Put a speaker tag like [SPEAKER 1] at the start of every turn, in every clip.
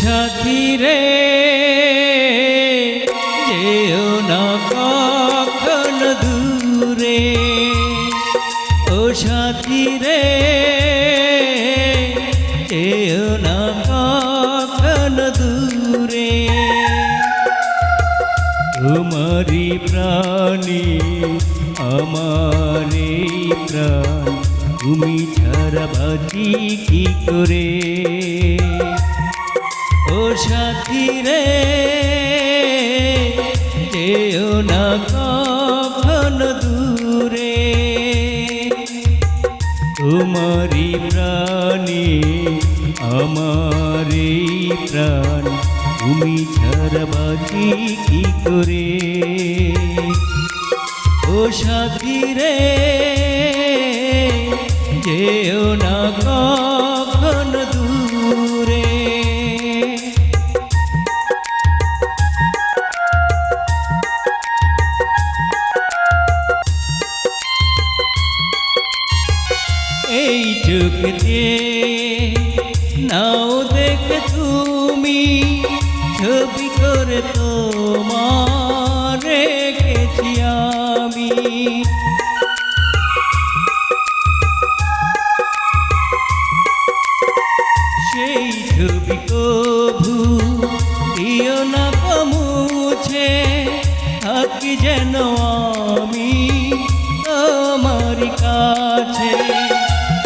[SPEAKER 1] সাথী রে, যেও না কখন দূরে। ও সাথী রে, যেও না কখন দূরে। তোমারি প্রাণী, আমারে প্রাণ, তুমি ছাড়া বাঁচি কি করে? ও সাথী রে, যেও না কখন দূরে। তোমারি প্রাণী আমারে প্রাণ, তুমি ছাড়া বাঁচি কি করে? ও সাথী রে, যেও না কখন এই চোখ দিয়ে নাও দেখে তুমি ছবি করে তোমার রেখেছি আমি। সেই ছবি কভু দিও না কমুছে থাকি যেন আমি তোমার কাছে।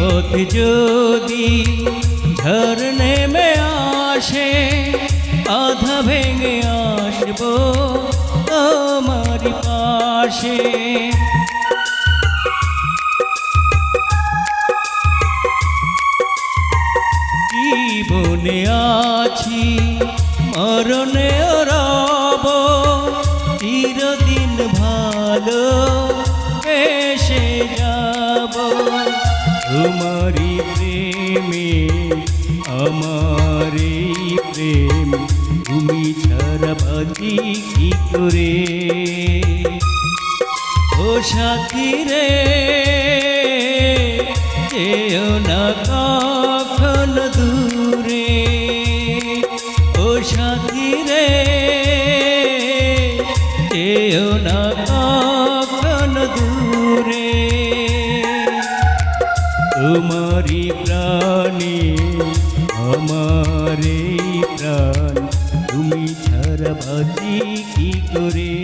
[SPEAKER 1] পথ যদি ঝড় নেমে আসে আধা ভেঙে আসব আমার পাশে জীবনে আছি মরণে রব চিরদিন ভালো এসে যাব তোমারি প্রেমে আমারি প্রেম তুমি ছাড়া বাজি কি করে ও সাথী রে যেও না কখন দূরে ও সাথী রে যেও না তোমারি প্রাণী আমারে প্রাণ তুমি ছাড়া বাজি কি করে?